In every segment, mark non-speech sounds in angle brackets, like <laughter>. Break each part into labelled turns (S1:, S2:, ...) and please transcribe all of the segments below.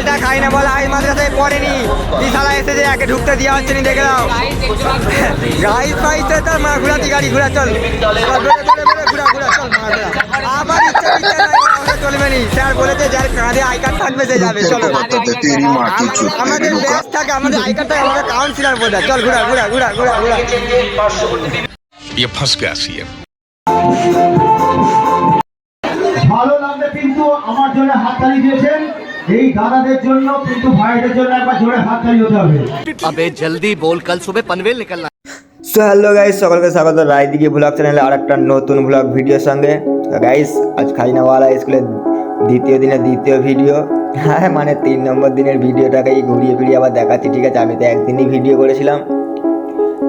S1: মালটা খাই না বলে আজ মাদ্রাসায় পড়েনি বিশালা এসেছে একে ঢুকতে দেওয়া হচ্ছে না দেখে দাও গাড়ি পাইতে তার মা ঘুরাতি গাড়ি ঘুরা চল এবার বেরো, বেরো, বেরো, ঘুরা ঘুরা চল মা ঘুরা। আবার ইচ্ছা ইচ্ছা নাই, ওটা চলবে নি স্যার বলেছে যার কাঁধে আই কার্ড থাকবে সে যাবে চলো
S2: बताते तेरी माँ की
S1: আম-
S2: चुप
S1: আমাদের ব্যাস থাকে আমাদের আই কার্ড থাকে আমাদের কাউন্সিলর বোঝা চল ঘুরা ঘুরা ঘুরা ঘুরা ঘুরা
S3: ये फंस गया सीएम
S4: ভালো লাগলে কিন্তু আমার জন্য হাততালি দিয়েছেন এই দাদাদের জন্য কিন্তু ভাইদের জন্য একবার জোরে হাত তালি হতে হবে।
S5: আবে জলদি বল কাল সুবে পনভেল নিকলনা
S1: সো হ্যালো গাইস সকলকে স্বাগত। রায়দিকে ব্লগ চ্যানেলে আর একটা নতুন ব্লগ ভিডিওর সঙ্গে। গাইস আজ খাইনাওয়ালা স্কুলের দ্বিতীয় দিনের দ্বিতীয় ভিডিও হ্যাঁ মানে তিন নম্বর দিনের ভিডিওটাকেই ঘুরিয়ে ফিরিয়ে আবার দেখাচ্ছি ঠিক আছে? আমি তো একদিনই ভিডিও করেছিলাম।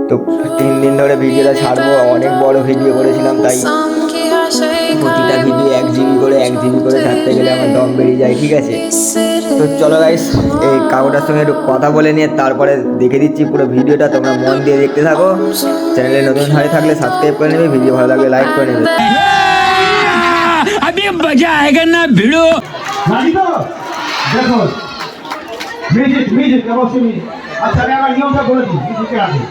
S1: তো তিন দিন ধরে ভিডিওটা ছাড়বো অনেক বড় ভিডিও করেছিলাম তাই জিবি করে এক জিবি করে ছাড়তে গেলে আমার দম বেরিয়ে যায় ঠিক আছে তো চলো গাইস এই কাকুটার সঙ্গে একটু কথা বলে নিয়ে তারপরে দেখে দিচ্ছি পুরো ভিডিওটা তোমরা মন দিয়ে দেখতে থাকো চ্যানেলে নতুন হয়ে থাকলে সাবস্ক্রাইব করে নেবে ভিডিও ভালো লাগলে লাইক করে নেবে
S6: अभी मजा आएगा ना भिड़ो
S4: জানি তো দেখো মিউজিক মিউজিক অবশ্যই মিউজিক আচ্ছা আমি আমার নিয়মটা বলে দিই মিউজিকের আগে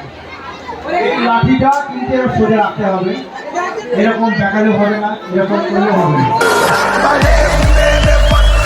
S4: এই লাঠিটা কিন্তু এরকম সোজা রাখতে হবে এরকম দেখালে হবে না এরকম করলে হবে না
S6: वाह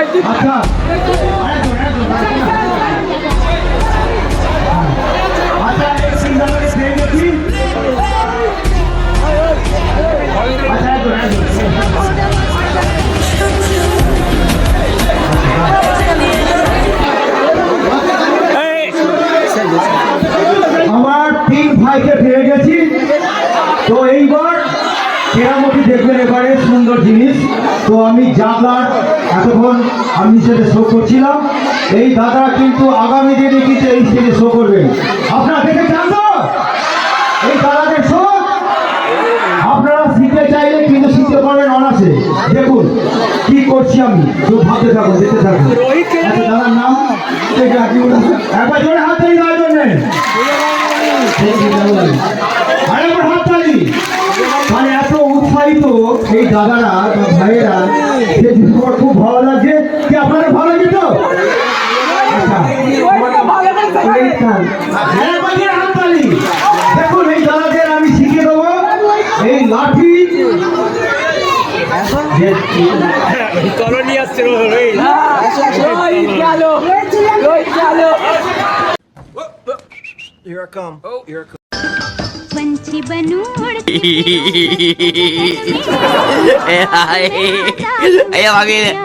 S4: আচ্ছা। কেরামতি দেখবেন এবারে, সুন্দর জিনিস। তো আমি জানলার এতক্ষণ আমি সেটা শো করছিলাম। এই দাদা কিন্তু আগামী দিনে কিন্তু এই স্টেজে শো করবেন আপনারা দেখে চান তো। এই দাদাদের শো আপনারা শিখতে চাইলে কিন্তু শিখতে পারবেন অনাসে দেখুন, কি করছি আমি? তো ভাবতে থাকুন, দেখতে থাকুন। আচ্ছা দাদার নাম? একবার জোরে হাত তালি দেওয়ার জন্যে আরেকবার হাত তালি মানে এত উৎসাহিত এই দাদারা বা ভাইয়েরা যে জিনিস আমার খুব ভালো লাগছে কি আপনাদের ভালো লাগে তো আচ্ছা। এই খান। আরেকবার জোরে হাত তালি। দেখুন এই দাদাদের আমি শিখিয়ে দেবো এই
S7: પંછી બનું <laughs> એ હાય એ.